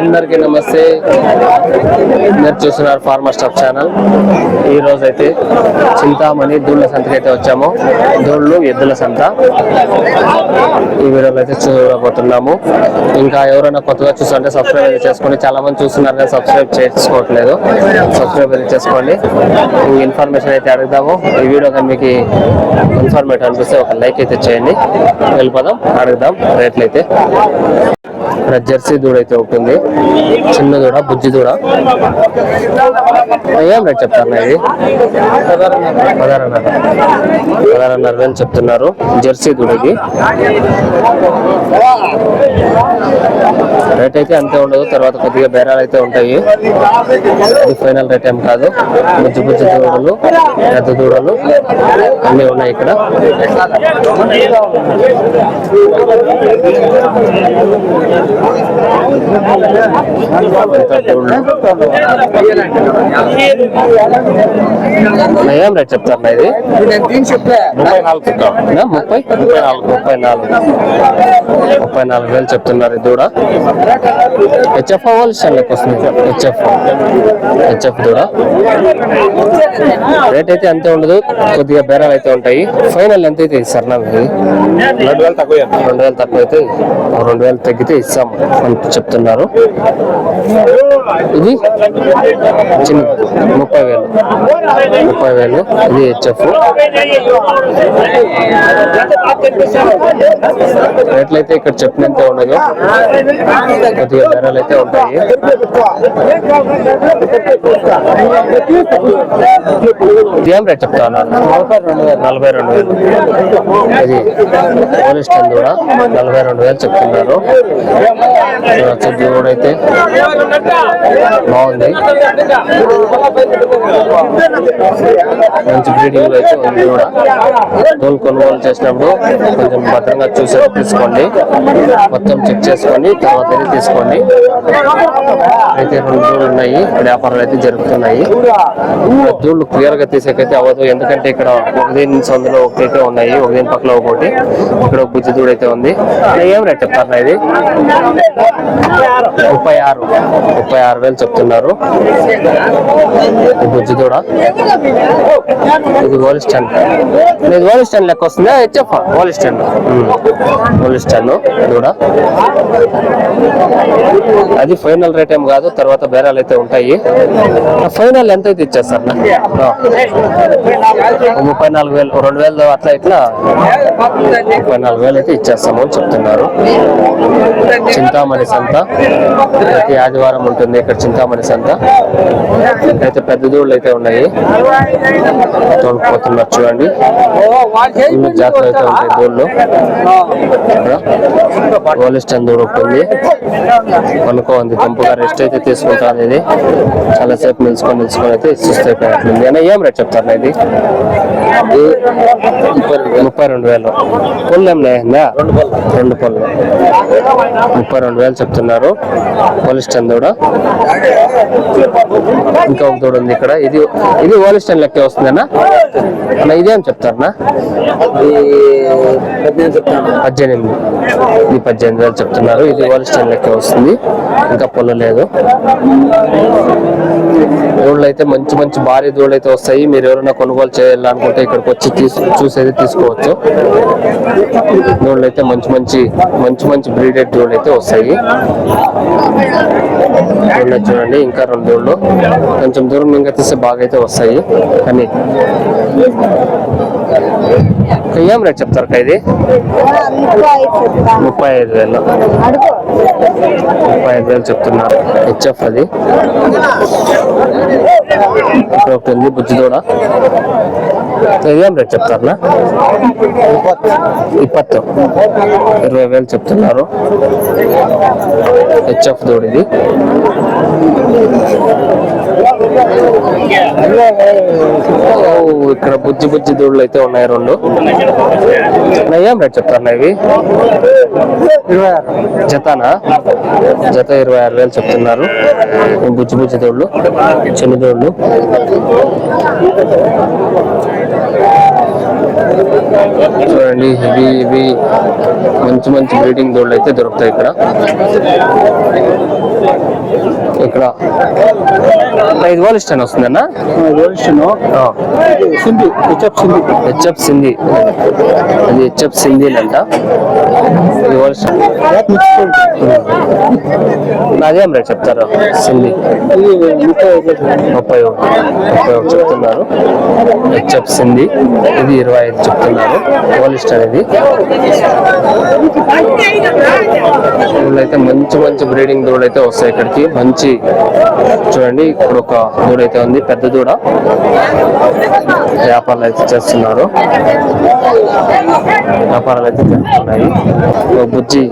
అందరికీ నమస్తే. మీరు చూస్తున్నారు ఫార్మర్ స్టాప్ ఛానల్. ఈ రోజు అయితే చింతామణి దూళ్ళ సంతకి అయితే వచ్చాము. దూళ్ళు ఎద్దుల సంత. ఈ వీడియోలో అయితే చూడబోతున్నాము. ఇంకా ఎవరైనా కొత్తగా చూస్తుంటే సబ్స్క్రైబ్ అయితే చేసుకోండి. చాలా మంది చూస్తున్నారు కానీ సబ్స్క్రైబ్ చేసుకోవట్లేదు. సబ్స్క్రైబ్ చేసుకోండి. ఈ ఇన్ఫర్మేషన్ అయితే అడుగుదాము. ఈ వీడియో కానీ మీకు ఇన్ఫర్మేటివ్ అనిపిస్తే ఒక లైక్ అయితే చేయండి. వెళ్ళిపోదాం అడుగుదాం రేట్లు అయితే జెర్సీ దూడ అయితే ఉంటుంది చిన్న దూడ బుజ్జి దూడ. ఏం రేట్ చెప్తారు ఇది? పదహారున్నర. పదహారున్నర చెప్తున్నారు జెర్సీ దూడకి. రేట్ అయితే అంతే ఉండదు తర్వాత కొద్దిగా బేరాలు అయితే ఉంటాయి. ఇది ఫైనల్ రేట్ ఏం కాదు. బుజ్జి బుజ్జి దూడలు పెద్ద దూడలు అన్నీ ఉన్నాయి ఇక్కడ. ఏం రేట్ చెప్తారు ఇది? ముప్పై నాలుగు? ముప్పై? ముప్పై నాలుగు ముప్పై నాలుగు. ముప్పై నాలుగు వేలు చెప్తున్నారు ఇది కూడా హెచ్ఎఫ్ అవ్వాలి లెక్క వస్తుంది హెచ్ఎఫ్. హెచ్ఎఫ్ కూడా రేట్ అయితే అంతే ఉండదు. కొద్దిగా బేరాలు అయితే ఉంటాయి. ఫైనల్ ఎంత అయితే ఇస్తారు నాకు రెండు వేలు తక్కువ రెండు వేలు తక్కువ అయితే రెండు వేలు తగ్గితే ఇస్తాం అని చెప్తున్నారు. ఇది చిన్న ముప్పై వేలు. ముప్పై వేలు. ఇది హెచ్ఎఫ్. రేట్లు అయితే ఇక్కడ చెప్పినంత ఉండదు. కొద్దిగా ధరలు అయితే ఉంటాయి. ఏం రేట్ చెప్తా ఉన్నారు నలభై రెండు వేలు. ఇది పోలీస్ స్టాండ్ కూడా నలభై రెండు వేలు చెప్తున్నారు. చూడొచ్చు అయితే బాగుంది. మంచి బ్రీడింగ్ అయితే ఉంది కూడా. తోలు కొనుగోలు చేసినప్పుడు కొంచెం భద్రంగా చూసి తీసుకోండి. మొత్తం చెక్ చేసుకొని తర్వాత అయితే తీసుకోండి. అయితే రెండు ఉన్నాయి. వ్యాపారాలు అయితే జరుగుతున్నాయి. ఇక్కడ దూళ్ళు క్లియర్గా తీసేకైతే అవ్వదు. ఎందుకంటే ఇక్కడ ఒక దీని సందులో ఒకటైతే ఉన్నాయి. ఒక దీని పక్కన ఒకటి. ఇక్కడ ఒక బుజ్జి అయితే ఉంది. ఏం రేట్ చెప్తారు ఇది? ముప్పై ఆరు. ముప్పై ఆరు వేలు చెప్తున్నారు. బుజ్జి దూడ ఇది ఓల్ స్టాండ్. ఇది ఓల్ స్టాండ్ లెక్క వస్తుందా? HF Holstein. ఓల్ స్టాండ్ దూడ అది ఫైనల్ రేట్ ఏం కాదు తర్వాత బేరాలు అయితే ఉంటాయి. ఫైనల్ ఎంత అయితే ఇచ్చేస్తారు? నా? ముప్పై నాలుగు వేలు రెండు వేలు అట్లా ఇట్లా ముప్పై నాలుగు వేలు అయితే ఇచ్చేస్తాము అని చెప్తున్నారు. చింతామణి సంత. ప్రతి ఆదివారం ఉంటుంది ఇక్కడ చింతామణి సంత. అయితే పెద్ద దూడలు అయితే ఉన్నాయి. తోడుకుపోతున్నారు చూడండి. జాతర అయితే ఉంటాయి దూడలు. పోలిస్టన్ దూడ ఉంటుంది. కొనుక్కో ఉంది. రెస్ట్ అయితే తీసుకుంటాను ఇది. చాలా సేపు నిలుచుకొని నిలుచుకొని అయితే ఇస్తుంది అయిపోయినట్లుంది. ఏం రేట్ చెప్తారు ఇది? ముప్పై రెండు వేలు. పొల్లు ఏం లేదా రెండు పొల్లు ముప్పై రెండు వేలు చెప్తున్నారు. పోలిస్టన్ దూడ. ఇంకా ఒక దూడ ఉంది ఇక్కడ. ఇది ఇది ఓలిస్టన్ లెక్క వస్తుందన్నా? అన్న ఇదేం చెప్తారన్నా? పద్దెనిమిది ఇది పద్దెనిమిది. వేలు చెప్తున్నారు. ఇది ఓలిస్టన్ లెక్క వస్తుంది. ఇంకా పొల్ల లేదు. దూడలు అయితే మంచి మంచి భారీ దూడలు అయితే వస్తాయి. మీరు ఎవరైనా కొనుగోలు చేయాలనుకుంటే ఇక్కడికి వచ్చి తీసు చూసేది తీసుకోవచ్చు. దూడలు అయితే మంచి మంచి మంచి మంచి బ్రీడెడ్ దూడలు అయితే వస్తాయి. దూడలు చూడండి ఇంకా రెండు దూడలు కొంచెం దూరం ఇంకా తీస్తే బాగా అయితే వస్తాయి. కానీ ఏం రేట్ చెప్తారు ఇది? ముప్పై ఐదు వేలు. ముప్పై ఐదు వేలు చెప్తున్నారు. హెచ్ఎఫ్ అది. ఇక్కడ ఒకటి ఉంది బుజ్జి దూడ. ఇదేం రేట్ చెప్తారనా? ఇప్పత్తు. ఇరవై వేలు చెప్తున్నారు. హెచ్ఎఫ్ దూడ ఇది. ఓ, ఇక్కడ బుజ్జి బుజ్జి దూడలు అయితే ఉన్నాయి రెండు. ఏం రేట్ చెప్తారు ఇవి? జతనా? జత ఇరవై ఆరు వేలు చెప్తున్నారు. బుజ్జి బుజ్జి దోళ్ళు చిన్న దోళ్ళు చూడండి ఇవి ఇవి మంచి మంచి బ్రీడింగ్ దోళ్ళు అయితే దొరుకుతాయి ఇక్కడ. ఇక్కడ ఐదు వాళ్ళు ఇష్టం వస్తుందన్నా? సింధి హెచ్ఎఫ్ సింధి. హెచ్ఎఫ్ సింధి అది హెచ్ఎఫ్ సింధి అంట ఇష్టం నాదేం రేట్ చెప్తారు? సింధి. ఐదు ముప్పై ఒకటి. ముప్పై ఒకటి చెప్తున్నారు. హెచ్ఎఫ్ సింధి. ఇది ఇరవై ఐదు. చెప్తున్నారు. పోలిస్ట్ అనేది. అయితే మంచి మంచి బ్రీడింగ్ దూడ అయితే వస్తాయి ఇక్కడికి. మంచి చూడండి ఇక్కడ ఒక దూడ అయితే ఉంది పెద్ద దూడ. వ్యాపారాలు అయితే చేస్తున్నారు. వ్యాపారాలు అయితే చేస్తున్నాయి బుజ్జి.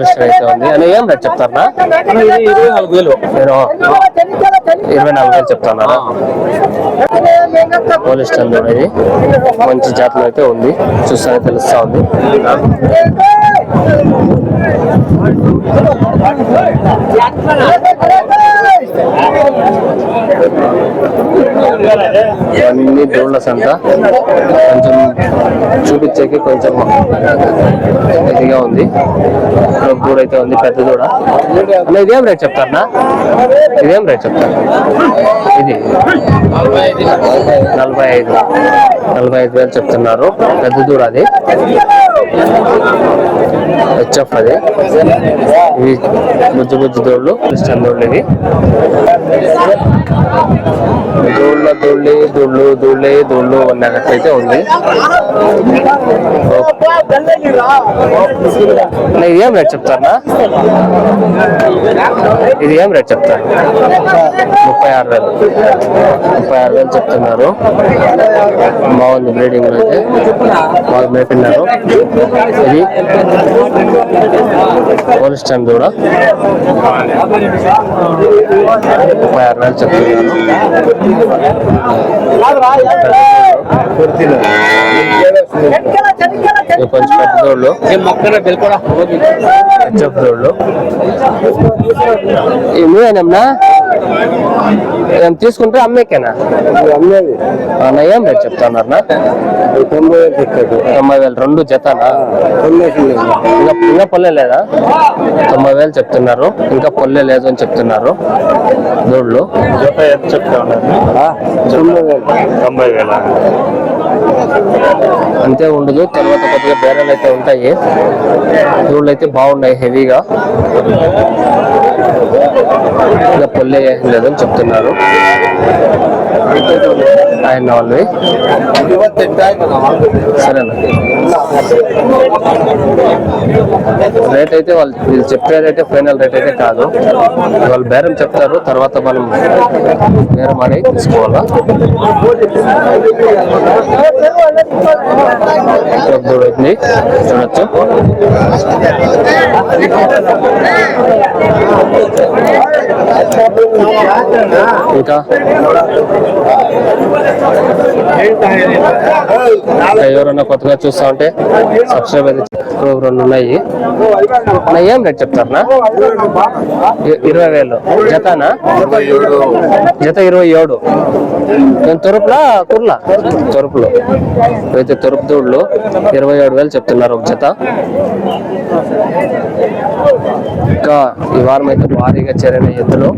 పోలిస్టర్ అయితే ఉంది. అని ఏం రేట్ చెప్తారా ఇది ఇరవై నాలుగు వేలు. నేను ఇరవై నాలుగు వేలు చెప్తున్నారా పోలీస్ స్టేషన్ ఇది. మంచి జాతలో అయితే ఉంది. చూస్తానే తెలుస్తా ఉంది. ఇవన్నీ దూళ్ళ సంత. కొంచెం చూపించేకి కొంచెం ఇదిగా ఉంది. ఒక దూడ అయితే ఉంది పెద్ద దూడ అన్న ఇదేం రేట్ చెప్తారా ఇదేం రేట్ చెప్తారు? ఇది నలభై ఐదు. నలభై ఐదు వేలు చెప్తున్నారు. పెద్ద దూడ అది. హెచ్ఎఫ్ అది. ఇవి బుజ్జు బుజ్జు దోళ్ళు క్రిస్టియన్ దోళ్ళు ఇవి. దోళ్ళ దోళ్ళి దోళ్ళు దోళ్ళే దోళ్ళు అన్నట్టయితే ఉంది. ఇది ఏం రేట్ చెప్తారా ఇది ఏం రేట్ చెప్తారు? ముప్పై ఆరు వేలు. ముప్పై ఆరు వేలు చెప్తున్నారు. బాగుంది బ్రీడింగ్ అయితే. బాగా మేపిన్నారు. ఇది పోలీస్ స్టాండ్ కూడా ముప్పై ఆరు ఏం తీసుకుంటే అమ్మేకేనా? అమ్మేది. అన్న ఏం రేట్ చెప్తున్నారు తొంభై వేలు చెప్తాడు తొంభై వేలు రెండు జతనా ఇంకా ఇంకా పొల్లే లేదా? తొంభై వేలు చెప్తున్నారు. ఇంకా పొల్లే లేదు అని చెప్తున్నారు. దూళ్ళు జత ఎంత చెప్తా ఉన్నారు తొంభై వేలు. తొంభై వేల? అంతే ఉండదు తర్వాత కొద్దిగా బేరాలు అయితే ఉంటాయి. దూళ్ళు అయితే బాగున్నాయి హెవీగా. ఇంకా పొల్లే లేదు అని చెప్తున్నారు. ఆయన వాళ్ళవి. సరేనా? రేట్ అయితే వాళ్ళు వీళ్ళు చెప్పే రేట్ అయితే ఫైనల్ రేట్ అయితే కాదు. వాళ్ళు బేరం చెప్తారు తర్వాత మనం బేరం ఆడి తీసుకోవాలా? ఇక్కడ చూడొచ్చు ఇంకా? ఎవరైనా కొత్తగా చూస్తా ఉంటే సబ్స్క్రైబ్ అయితే రెండు ఉన్నాయి. నా ఏం రేట్ చెప్తారనా ఇరవై వేలు. జతనా? జత ఇరవై ఏడు. నేను తొరుపులా కుర్లా? తొరుపులు. అయితే తొరుపు దూళ్ళు ఇరవై ఏడు వేలు చెప్తున్నారు ఒక జత. ఇంకా ఈ వారం అయితే భారీగా చేరిన ఎద్దులు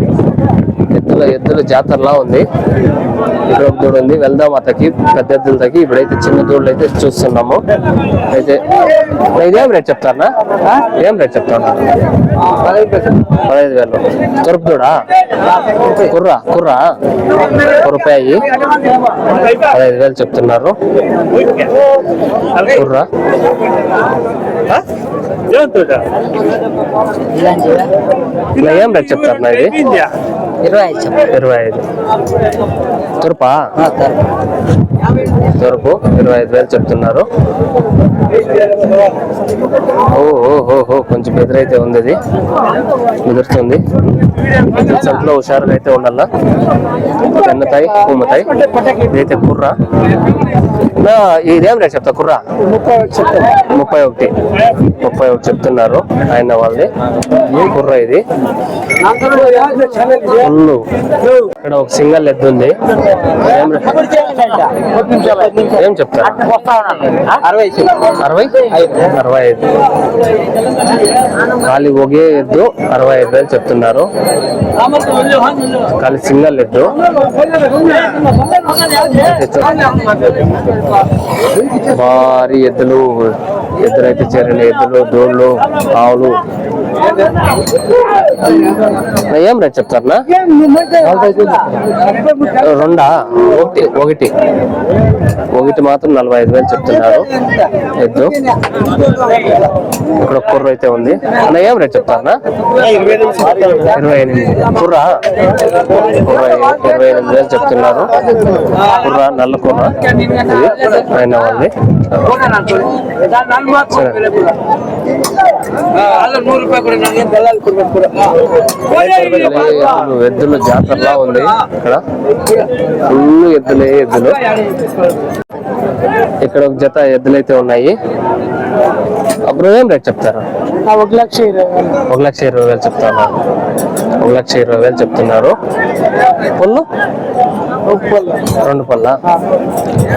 ఎద్దుల ఎద్దుల జాతరలా ఉంది. ఇక్కడ ఒక దూడ ఉంది. వెళ్దాం అతకి పెద్ద ఎద్దుల తగ్గి ఇప్పుడైతే చిన్న దూడలు అయితే చూస్తున్నాము. అయితే ఇదేం రేట్ చెప్తారా ఏం రేట్ చెప్తాను పదహైదు వేలు తొరుపు దూడ? కుర్రా కుర్రా? రూపాయి. పదహైదు వేలు చెప్తున్నారు. కుర్రా? ఇలా ఏం రేట్ చెప్తారు ఇది ఇరవై ఐదు చెప్పండి ఇరవై ఐదు. తురుపా? తురుపు. ఇరవై ఐదు వేలు చెప్తున్నారు. ఓ ఓ ఓ ఓ కొంచెం బెదిరైతే ఉంది ఇది. బెదురుతుంది సంతలో హుషారుగా అయితే ఉండాలా? పెన్నతాయి కుమ్మతాయి. ఇదైతే కుర్ర. నా ఇదేం రేట్ చెప్తా కుర్ర. ముప్పై ఒకటి ముప్పై ఒకటి. చెప్తున్నారు ఆయన వాళ్ళది. కుర్ర ఇది. ఫుల్ ఇక్కడ ఒక సింగల్ ఎద్దు ఉంది. ఏం చెప్తారు? అరవై అరవై? అరవై ఐదు. ఖాళీ ఒకే ఎద్దు అరవై ఐదు వేలు చెప్తున్నారు. ఖాళీ సింగల్ ఎద్దు. భారీ ఎద్దులు ఎద్దులైతే చేరిన ఎద్దులు దోళ్ళు ఆవులు. ఏం రేట్ చెప్తారనా రెండా? ఒకటి ఒకటి. ఒకటి మాత్రం నలభై ఐదు వేలు చెప్తున్నారు. ఎద్దు. ఇక్కడ కుర్ర అయితే ఉంది. అన్న ఏం రేట్ చెప్తారనా ఇరవై ఎనిమిది. కుర్ర? కుర్ర ఇరవై ఎనిమిది వేలు చెప్తున్నారు. కుర్ర నల్ల కుర్ర. ఇది ఆయన వాళ్ళది సరే. ఎద్దులు జాతరలా ఉంది ఇక్కడ. ఫుల్ ఎద్దులే ఎద్దులు. ఇక్కడ ఒక జత ఎద్దులు అయితే ఉన్నాయి అప్పుడు ఏం రేట్ చెప్తారు? ఒక లక్ష ఇరవై ఒక లక్ష ఇరవై వేలు చెప్తున్నారు. ఒక లక్ష ఇరవై వేలు చెప్తున్నారు. పళ్ళు? రెండు పళ్ళ?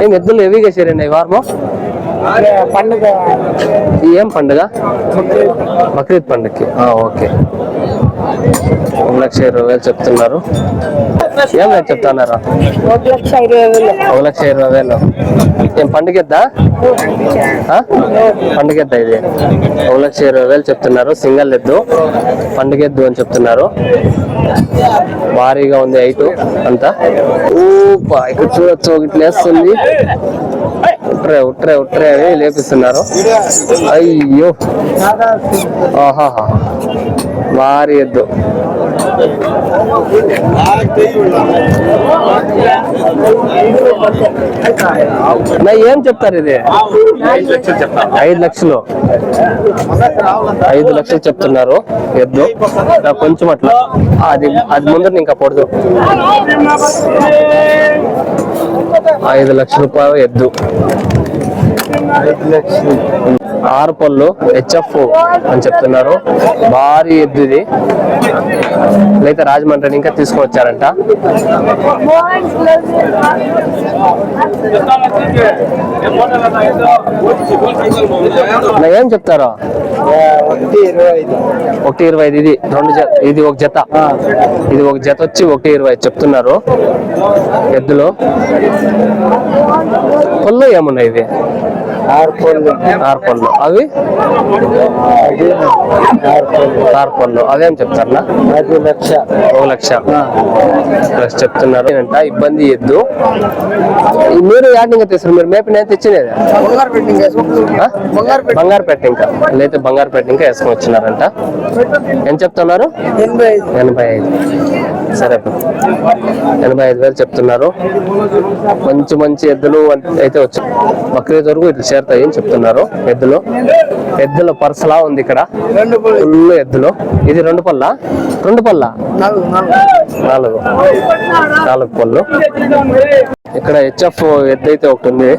ఏం ఎద్దులు హెవీగా చేరండి ఈ వారము? పండుగ. ఏం పండుగ? బక్రీద్ పండుగకి. ఆ, ఓకే. ఒక లక్ష ఇరవై వేలు చెప్తున్నారు. ఏం రేట్ చెప్తున్నారా? ఒక లక్ష ఇరవై వేలు. ఒక లక్ష ఇరవై వేలు ఏం పండుగద్దా? పండుగద్దా ఇది? ఒక లక్ష ఇరవై వేలు చెప్తున్నారు. సింగల్ ఎద్దు పండుగెద్దు అని చెప్తున్నారు. భారీగా ఉంది హైట్ అంతా. ఊపా ఇక్కడ చూడొచ్చు ఒకటి లేస్తుంది ఉట్రే ఉట్రే ఉట్రే అని లేపిస్తున్నారు. అయ్యో. ఆహాహా. భారీ ఎద్దు. నా ఏం చెప్తారు ఇది? ఐదు లక్షలు ఐదు లక్షలు. చెప్తున్నారు ఎద్దు. కొంచెం అట్లా. అది అది ముందర ఇంకా పొడదు. ఐదు లక్షల రూపాయలు ఎద్దు. ఆరు పళ్ళు హెచ్ఎఫ్ అని చెప్తున్నారు. భారీ ఎద్దు ఇది. అయితే రాజమండ్రి ఇంకా తీసుకువచ్చారంట. నా ఏం చెప్తారో? ఒకటి ఇరవై ఐదు ఇది రెండు జత ఇది ఒక జత. ఇది ఒక జత వచ్చి ఒకటి ఇరవై చెప్తున్నారు ఎద్దులో. పళ్ళు ఏమున్నాయి ఇది ఆరు పళ్ళు ఆరు పళ్ళు అవి? అది ఆరు పళ్ళు ఆరు పళ్ళు అవేం చెప్తారనా? అది లక్ష. ఒక లక్ష. లక్ష చెప్తున్నారు. ఇబ్బంది ఎద్దు ఈ మీరు యాడింగ్ తెస్తారు మీరు మేపిన తెచ్చినది? బంగారుపేట ఇంకా లేకపోతే బంగారుపేట ఇంకా వేసుకొని వచ్చినారంట ఎంత చెప్తున్నారు? ఎనభై ఐదు. సరే. ఎనభై ఐదు వేలు చెప్తున్నారు. మంచి మంచి ఎద్దులు అయితే వచ్చి బక్రీద్ వరకు ఇట్లా చేరుతాయి అని చెప్తున్నారు ఎద్దులు. ఎద్దుల పర్సలా ఉంది ఇక్కడ. ఫుల్ ఎద్దులు. ఇది రెండు పళ్ళ? రెండు పళ్ళ? నాలుగు. నాలుగు పళ్ళు. ఇక్కడ హెచ్ఎఫ్ ఎద్దు అయితే ఒకటి ఉంది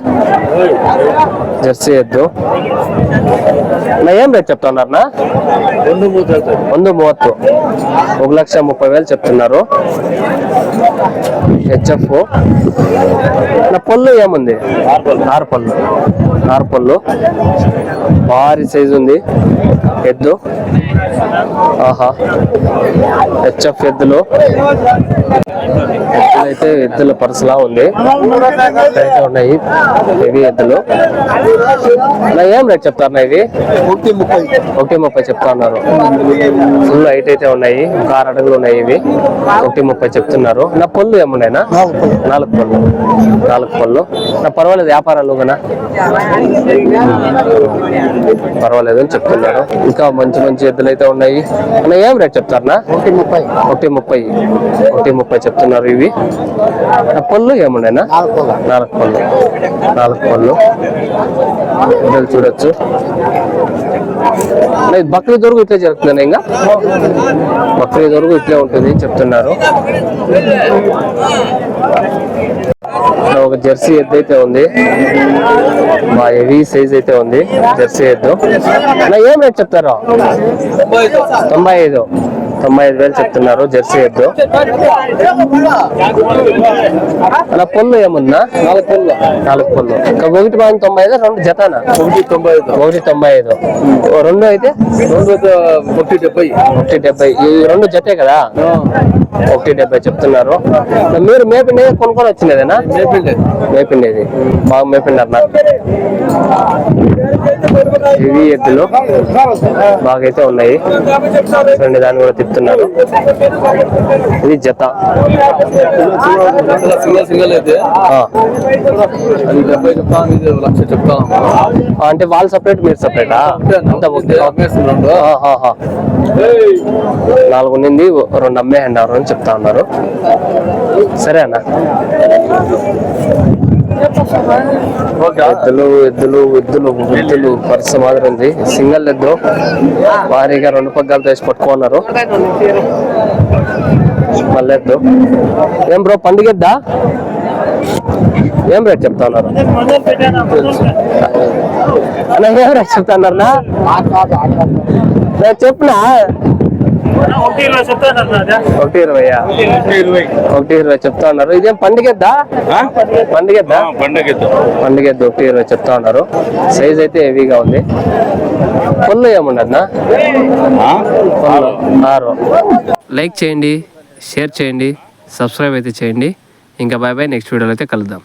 జెర్సీ ఎద్దు నా ఏం రేట్ చెప్తున్నారన్నా రెండు మూతలు ಒಂದು ಮೂವತ್ತು ఒక లక్ష ముప్పై వేలు చెప్తున్నారు హెచ్ఎఫ్ నా పళ్ళు ఏముంది ఆరు పళ్ళు ఆరు పళ్ళు భారీ సైజు ఉంది ఎద్దు ఆహా హెచ్ఎఫ్ ఎద్దులు ఎద్దులైతే ఎద్దుల పర్సులా ఉంది. అయితే ఉన్నాయి. ఇవి ఎద్దులు. ఏం రేట్ చెప్తారు ఇవి? ఒకటి ముప్పై ఒకటి ముప్పై చెప్తా ఉన్నారు ఫుల్ హైట్ అయితే ఉన్నాయి. ఒక ఆరు అడుగులు ఉన్నాయి ఇవి. ఒకటి ముప్పై చెప్తున్నారు. నా పళ్ళు ఏమున్నాయినా? నాలుగు పళ్ళు. నాలుగు పళ్ళు. నా పర్వాలేదు వ్యాపారాలు కదా. పర్వాలేదు అని చెప్తున్నారు. ఇంకా మంచి మంచి ఎద్దులు అయితే ఉన్నాయి. ఏం రేట్ చెప్తారనా ఒకటి ముప్పై. ఒకటి ముప్పై. ఒకటి ముప్పై చెప్తున్నారు ఇవి. పళ్ళు ఏమున్నాయినా నాలుగు పళ్ళు. నాలుగు పళ్ళు. ఎద్దులు చూడొచ్చు. బక్రీద్ వరకు ఇట్లే జరుగుతుంది ఇంకా? బక్రీద్ వరకు ఇట్లే ఉంటుంది చెప్తున్నారు. ఒక జెర్సీ ఎద్దు అయితే ఉంది. మా హెవీ సైజ్ అయితే ఉంది జెర్సీ ఎద్దు. ఏం రేట్ చెప్తారు? తొంభై ఐదు. తొంభై ఐదు వేలు చెప్తున్నారు జెర్సీ ఎద్దు. అలా పొల్లు ఏముందా నాలుగు పొల్లు. నాలుగు పొల్లు. ఇంకా ఒకటి బాగా తొంభై ఐదు రెండు జతానా? ఒకటి తొంభై ఐదు. ఒకటి తొంభై ఐదు. రెండు అయితే? రెండు ఒకటి డెబ్బై. ఒకటి డెబ్బై. ఈ రెండు జతే కదా? ఒకటి డెబ్బై చెప్తున్నారు. మీరు మేపిండి కొనుక్కొని వచ్చినదేనా? మేపిండే మేపిండేది. బాగా మేపిండారు ఇవి ఎద్దులు. బాగైతే ఉన్నాయి. రెండు దాన్ని కూడా తిప్పుతున్నారు. ఇది జత. అంటే వాళ్ళు సపరేట్ మీరు సపరేటా. నాలుగు ఉన్నింది రెండు. అమ్మే అన్నారు అని చెప్తా ఉన్నారు. సరే అన్న ఎద్దులు ఎద్దులు ఎద్దులు ఎద్దులు పరిస్థితి మాదిరి ఉంది. సింగల్ ఎద్దు. భారీగా రెండు పగ్గాలతో వేసి పట్టుకున్నారు మల్లెద్దు ఎద్దు. ఏం బ్రో పండుగద్దా ఏం రేట్ చెప్తా ఉన్నారు? ఏం రేట్ చెప్తా ఉన్నారు నేను చెప్పినా? ఒకటి ఇరవయ్యా ఒకటి ఇరవై. చెప్తా ఉన్నారు ఇదేం పండుగెద్దా? పండుగెద్దా? పండుగెద్దు. ఒకటి ఇరవై చెప్తా ఉన్నారు సైజ్ అయితే హెవీగా ఉంది. పొల్లు ఏముండన్నా పొల్లు ఆరు. లైక్ చేయండి షేర్ చేయండి సబ్స్క్రైబ్ అయితే చేయండి. ఇంకా బాయ్ బాయ్ నెక్స్ట్ వీడియోలో అయితే కలుద్దాం.